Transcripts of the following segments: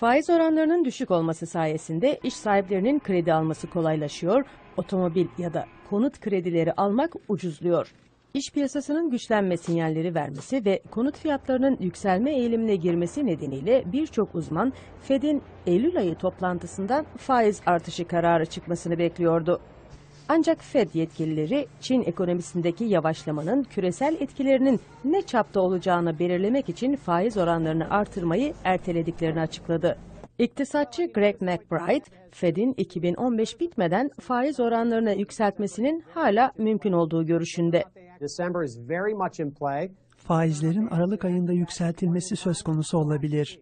Faiz oranlarının düşük olması sayesinde iş sahiplerinin kredi alması kolaylaşıyor, otomobil ya da konut kredileri almak ucuzluyor. İş piyasasının güçlenme sinyalleri vermesi ve konut fiyatlarının yükselme eğilimine girmesi nedeniyle birçok uzman Fed'in Eylül ayı toplantısından faiz artışı kararı çıkmasını bekliyordu. Ancak Fed yetkilileri Çin ekonomisindeki yavaşlamanın küresel etkilerinin ne çapta olacağını belirlemek için faiz oranlarını artırmayı ertelediklerini açıkladı. İktisatçı Greg McBride, Fed'in 2015 bitmeden faiz oranlarını yükseltmesinin hala mümkün olduğu görüşünde. Faizlerin Aralık ayında yükseltilmesi söz konusu olabilir.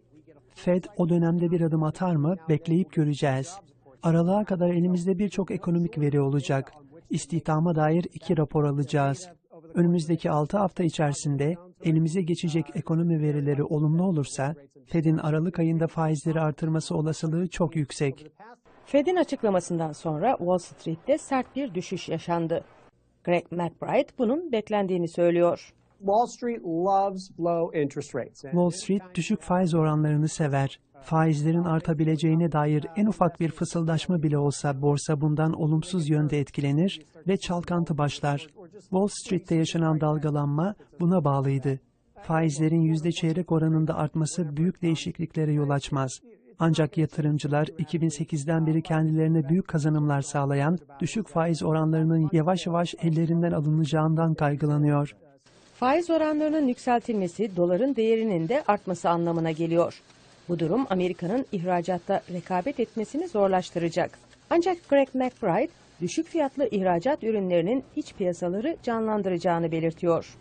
Fed o dönemde bir adım atar mı bekleyip göreceğiz. Aralığa kadar elimizde birçok ekonomik veri olacak. İstihdama dair iki rapor alacağız. Önümüzdeki 6 hafta içerisinde elimize geçecek ekonomi verileri olumlu olursa Fed'in Aralık ayında faizleri artırması olasılığı çok yüksek. Fed'in açıklamasından sonra Wall Street'te sert bir düşüş yaşandı. Greg McBride bunun beklendiğini söylüyor. Wall Street düşük faiz oranlarını sever. Faizlerin artabileceğine dair en ufak bir fısıldaşma bile olsa borsa bundan olumsuz yönde etkilenir ve çalkantı başlar. Wall Street'te yaşanan dalgalanma buna bağlıydı. Faizlerin yüzde çeyrek oranında artması büyük değişikliklere yol açmaz. Ancak yatırımcılar 2008'den beri kendilerine büyük kazanımlar sağlayan düşük faiz oranlarının yavaş yavaş ellerinden alınacağından kaygılanıyor. Faiz oranlarının yükseltilmesi doların değerinin de artması anlamına geliyor. Bu durum Amerika'nın ihracatta rekabet etmesini zorlaştıracak. Ancak Greg McBride düşük fiyatlı ihracat ürünlerinin iç piyasaları canlandıracağını belirtiyor.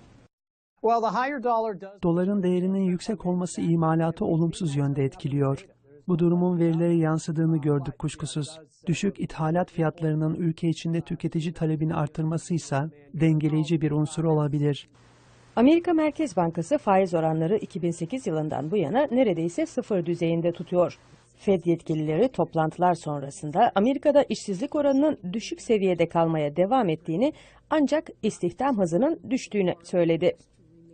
Well, the higher dollar does Doların değerinin yüksek olması imalatı olumsuz yönde etkiliyor. Bu durumun verilere yansıdığını gördük kuşkusuz. Düşük ithalat fiyatlarının ülke içinde tüketici talebini artırması ise dengeleyici bir unsur olabilir. Amerika Merkez Bankası faiz oranları 2008 yılından bu yana neredeyse sıfır düzeyinde tutuyor. Fed yetkilileri toplantılar sonrasında Amerika'da işsizlik oranının düşük seviyede kalmaya devam ettiğini ancak istihdam hızının düştüğünü söyledi.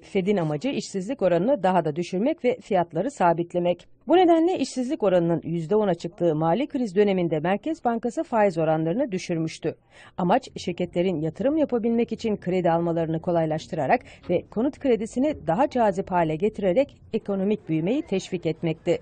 Fed'in amacı işsizlik oranını daha da düşürmek ve fiyatları sabitlemek. Bu nedenle işsizlik oranının %10'a çıktığı mali kriz döneminde Merkez Bankası faiz oranlarını düşürmüştü. Amaç şirketlerin yatırım yapabilmek için kredi almalarını kolaylaştırarak ve konut kredisini daha cazip hale getirerek ekonomik büyümeyi teşvik etmekti.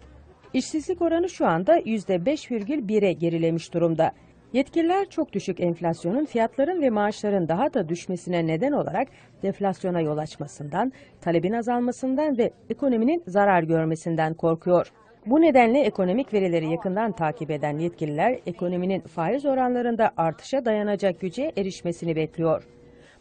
İşsizlik oranı şu anda %5,1'e gerilemiş durumda. Yetkililer çok düşük enflasyonun fiyatların ve maaşların daha da düşmesine neden olarak deflasyona yol açmasından, talebin azalmasından ve ekonominin zarar görmesinden korkuyor. Bu nedenle ekonomik verileri yakından takip eden yetkililer ekonominin faiz oranlarında artışa dayanacak güce erişmesini bekliyor.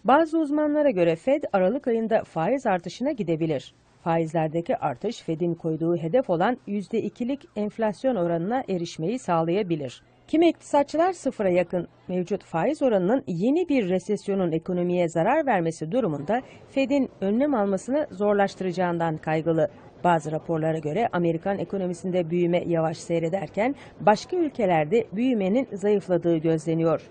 Bazı uzmanlara göre Fed Aralık ayında faiz artışına gidebilir. Faizlerdeki artış Fed'in koyduğu hedef olan %2'lik enflasyon oranına erişmeyi sağlayabilir. Kimi iktisatçılar sıfıra yakın mevcut faiz oranının yeni bir resesyonun ekonomiye zarar vermesi durumunda Fed'in önlem almasını zorlaştıracağından kaygılı. Bazı raporlara göre Amerikan ekonomisinde büyüme yavaş seyrederken başka ülkelerde büyümenin zayıfladığı gözleniyor.